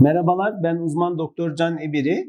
Merhabalar, ben uzman doktor Can Ebiri.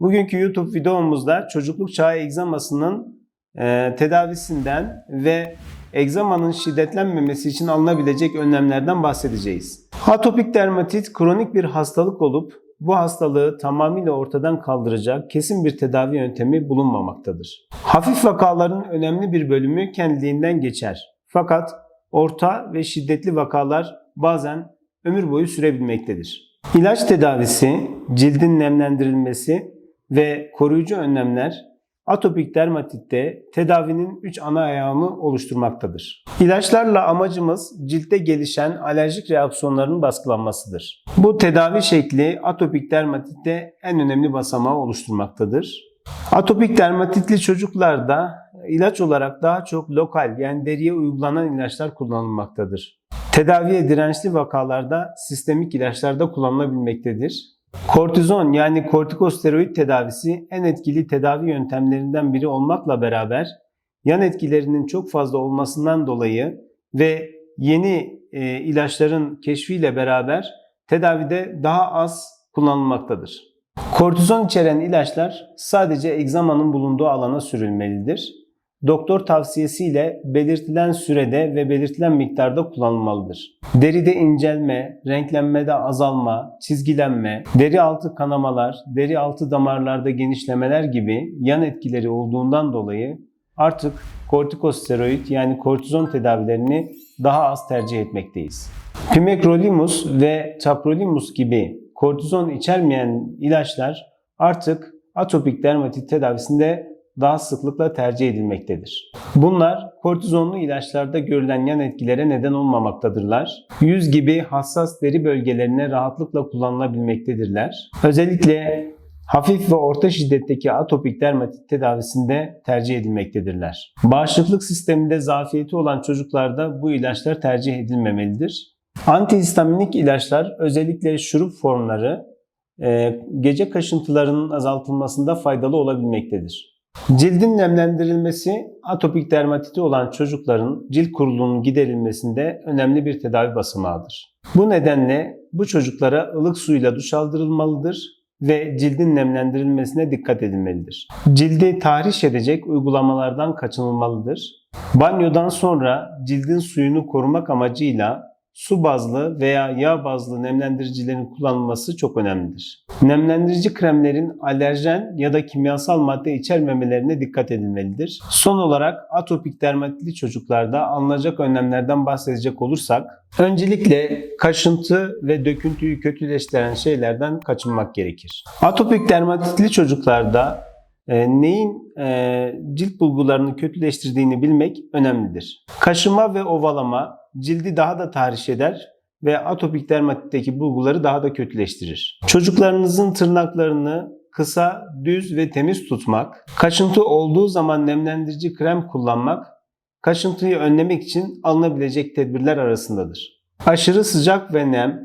Bugünkü YouTube videomuzda çocukluk çağı egzamasının e, tedavisinden ve egzamanın şiddetlenmemesi için alınabilecek önlemlerden bahsedeceğiz. Atopik dermatit kronik bir hastalık olup bu hastalığı tamamıyla ortadan kaldıracak kesin bir tedavi yöntemi bulunmamaktadır. Hafif vakaların önemli bir bölümü kendiliğinden geçer. Fakat orta ve şiddetli vakalar bazen ömür boyu sürebilmektedir. İlaç tedavisi, cildin nemlendirilmesi ve koruyucu önlemler atopik dermatitte tedavinin 3 ana ayağını oluşturmaktadır. İlaçlarla amacımız ciltte gelişen alerjik reaksiyonların baskılanmasıdır. Bu tedavi şekli atopik dermatitte en önemli basamağı oluşturmaktadır. Atopik dermatitli çocuklarda ilaç olarak daha çok lokal yani deriye uygulanan ilaçlar kullanılmaktadır. Tedaviye dirençli vakalarda sistemik ilaçlarda kullanılabilmektedir. Kortizon yani kortikosteroid tedavisi en etkili tedavi yöntemlerinden biri olmakla beraber yan etkilerinin çok fazla olmasından dolayı ve yeni e, ilaçların keşfiyle beraber tedavide daha az kullanılmaktadır. Kortizon içeren ilaçlar sadece egzamanın bulunduğu alana sürülmelidir. Doktor tavsiyesiyle belirtilen sürede ve belirtilen miktarda kullanılmalıdır. Deride incelme, renklenmede azalma, çizgilenme, deri altı kanamalar, deri altı damarlarda genişlemeler gibi yan etkileri olduğundan dolayı artık kortikosteroid yani kortizon tedavilerini daha az tercih etmekteyiz. Pimecrolimus ve tacrolimus gibi kortizon içermeyen ilaçlar artık atopik dermatit tedavisinde daha sıklıkla tercih edilmektedir. Bunlar kortizonlu ilaçlarda görülen yan etkilere neden olmamaktadırlar. Yüz gibi hassas deri bölgelerine rahatlıkla kullanılabilmektedirler. Özellikle hafif ve orta şiddetteki atopik dermatit tedavisinde tercih edilmektedirler. Bağışıklık sisteminde zafiyeti olan çocuklarda bu ilaçlar tercih edilmemelidir. Antihistaminik ilaçlar özellikle şurup formları e, gece kaşıntılarının azaltılmasında faydalı olabilmektedir. Cildin nemlendirilmesi atopik dermatiti olan çocukların cilt kuruluğunun giderilmesinde önemli bir tedavi basamağıdır. Bu nedenle bu çocuklara ılık suyla duş aldırılmalıdır ve cildin nemlendirilmesine dikkat edilmelidir. Cildi tahriş edecek uygulamalardan kaçınılmalıdır. Banyodan sonra cildin suyunu korumak amacıyla su bazlı veya yağ bazlı nemlendiricilerin kullanılması çok önemlidir. Nemlendirici kremlerin alerjen ya da kimyasal madde içermemelerine dikkat edilmelidir. Son olarak atopik dermatitli çocuklarda alınacak önlemlerden bahsedecek olursak, öncelikle kaşıntı ve döküntüyü kötüleştiren şeylerden kaçınmak gerekir. Atopik dermatitli çocuklarda e, neyin e, cilt bulgularını kötüleştirdiğini bilmek önemlidir. Kaşıma ve ovalama cildi daha da tahriş eder ve atopik dermatitteki bulguları daha da kötüleştirir. Çocuklarınızın tırnaklarını kısa, düz ve temiz tutmak, kaşıntı olduğu zaman nemlendirici krem kullanmak, kaşıntıyı önlemek için alınabilecek tedbirler arasındadır. Aşırı sıcak ve nem,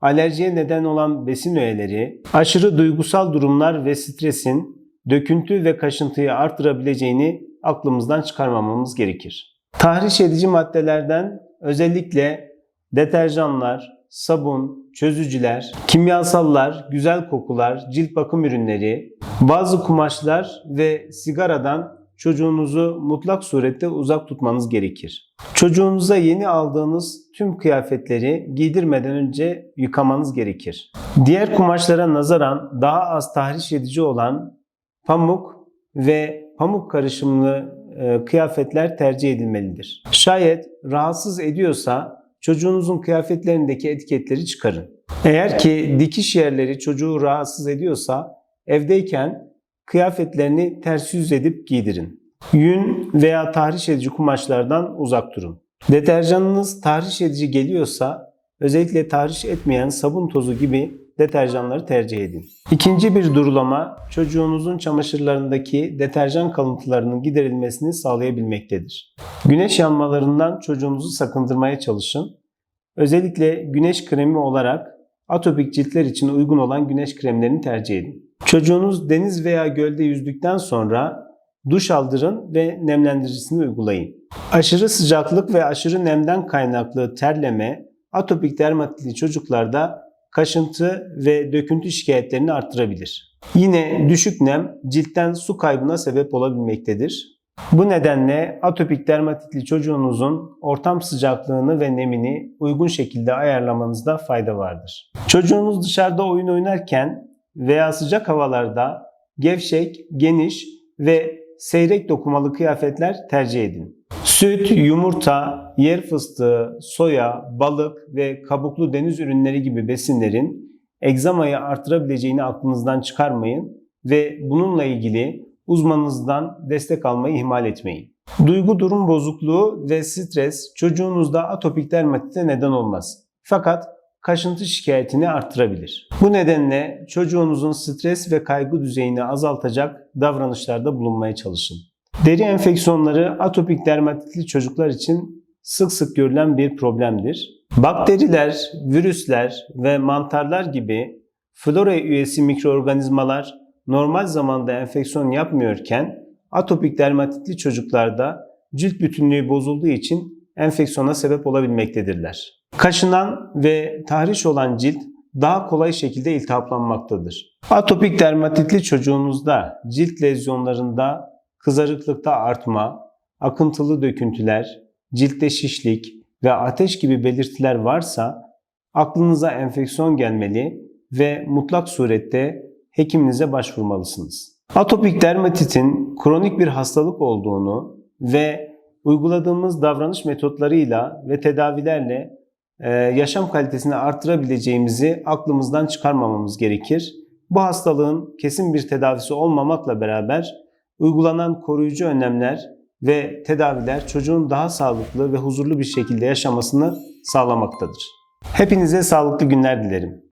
alerjiye neden olan besin öğeleri, aşırı duygusal durumlar ve stresin döküntü ve kaşıntıyı artırabileceğini aklımızdan çıkarmamamız gerekir. Tahriş edici maddelerden özellikle deterjanlar, sabun, çözücüler, kimyasallar, güzel kokular, cilt bakım ürünleri, bazı kumaşlar ve sigaradan çocuğunuzu mutlak surette uzak tutmanız gerekir. Çocuğunuza yeni aldığınız tüm kıyafetleri giydirmeden önce yıkamanız gerekir. Diğer kumaşlara nazaran daha az tahriş edici olan pamuk ve pamuk karışımlı e, kıyafetler tercih edilmelidir. Şayet rahatsız ediyorsa çocuğunuzun kıyafetlerindeki etiketleri çıkarın. Eğer ki dikiş yerleri çocuğu rahatsız ediyorsa evdeyken kıyafetlerini ters yüz edip giydirin. Yün veya tahriş edici kumaşlardan uzak durun. Deterjanınız tahriş edici geliyorsa özellikle tahriş etmeyen sabun tozu gibi deterjanları tercih edin. İkinci bir durulama çocuğunuzun çamaşırlarındaki deterjan kalıntılarının giderilmesini sağlayabilmektedir. Güneş yanmalarından çocuğunuzu sakındırmaya çalışın. Özellikle güneş kremi olarak atopik ciltler için uygun olan güneş kremlerini tercih edin. Çocuğunuz deniz veya gölde yüzdükten sonra duş aldırın ve nemlendiricisini uygulayın. Aşırı sıcaklık ve aşırı nemden kaynaklı terleme atopik dermatitli çocuklarda kaşıntı ve döküntü şikayetlerini arttırabilir. Yine düşük nem ciltten su kaybına sebep olabilmektedir. Bu nedenle atopik dermatitli çocuğunuzun ortam sıcaklığını ve nemini uygun şekilde ayarlamanızda fayda vardır. Çocuğunuz dışarıda oyun oynarken veya sıcak havalarda gevşek, geniş ve seyrek dokumalı kıyafetler tercih edin. Süt, yumurta, yer fıstığı, soya, balık ve kabuklu deniz ürünleri gibi besinlerin egzamayı artırabileceğini aklınızdan çıkarmayın ve bununla ilgili uzmanınızdan destek almayı ihmal etmeyin. Duygu durum bozukluğu ve stres çocuğunuzda atopik dermatite neden olmaz. Fakat kaşıntı şikayetini arttırabilir. Bu nedenle çocuğunuzun stres ve kaygı düzeyini azaltacak davranışlarda bulunmaya çalışın. Deri enfeksiyonları atopik dermatitli çocuklar için sık sık görülen bir problemdir. Bakteriler, virüsler ve mantarlar gibi flora üyesi mikroorganizmalar normal zamanda enfeksiyon yapmıyorken atopik dermatitli çocuklarda cilt bütünlüğü bozulduğu için enfeksiyona sebep olabilmektedirler. Kaşınan ve tahriş olan cilt daha kolay şekilde iltihaplanmaktadır. Atopik dermatitli çocuğunuzda cilt lezyonlarında kızarıklıkta artma, akıntılı döküntüler, ciltte şişlik ve ateş gibi belirtiler varsa aklınıza enfeksiyon gelmeli ve mutlak surette hekiminize başvurmalısınız. Atopik dermatitin kronik bir hastalık olduğunu ve uyguladığımız davranış metotlarıyla ve tedavilerle e, yaşam kalitesini artırabileceğimizi aklımızdan çıkarmamamız gerekir. Bu hastalığın kesin bir tedavisi olmamakla beraber uygulanan koruyucu önlemler ve tedaviler çocuğun daha sağlıklı ve huzurlu bir şekilde yaşamasını sağlamaktadır. Hepinize sağlıklı günler dilerim.